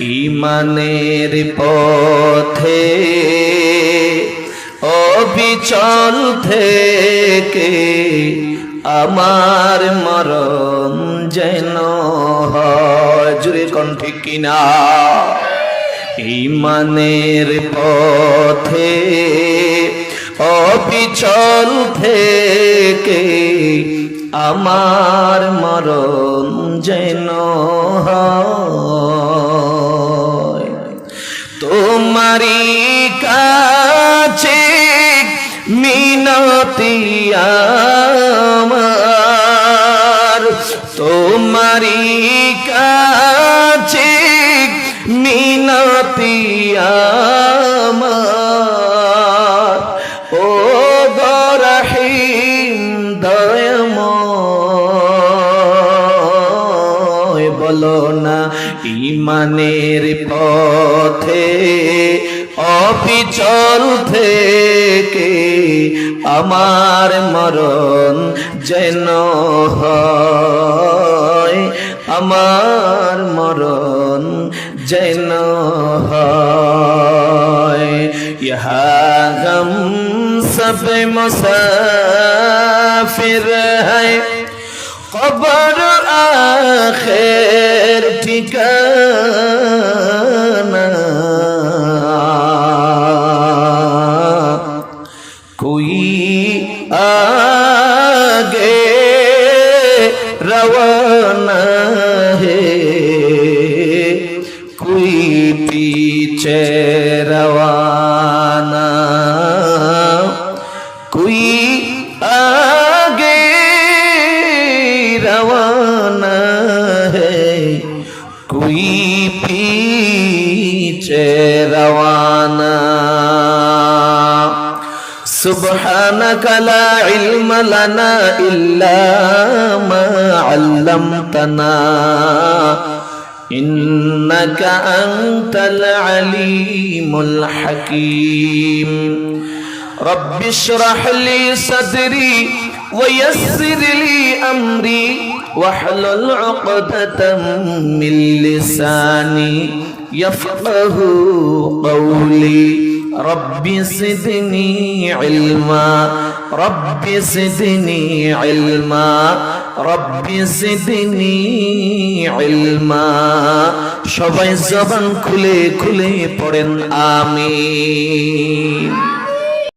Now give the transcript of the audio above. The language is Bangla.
ইমানের পথে অবিচল থেকে আমার মরণ যেন জুড়ে কণ্ঠে কিনা? ইমানের পথে অবিচল থেকে আমার মরণ যেন হয়। তোমারি কাছে মিনতি আমার। তোমারি কাছে মিনতি আমার। ও গরহিম দয়াময় বলো ইমানের পথে অবিচল থেকে আমার মরণ যেন হয়, আমার মরণ যেন গম সব মুসাফির है কবর আখের তাদের ঠিকানা কই আগে রওনা হে কই পিছে রওনা কই আ ہوئی پیچھے روانہ سبحانك لا علم لنا إلا ما علمتنا إنك أنت العليم الحكيم رب اشرح لي صدري ويسر لي أمري واحلل عقدة من لساني يفقه قولي رب زدني علما رب زدني علما رب زدني علما সবাই জবান খুলে খুলে পড়েন আমিন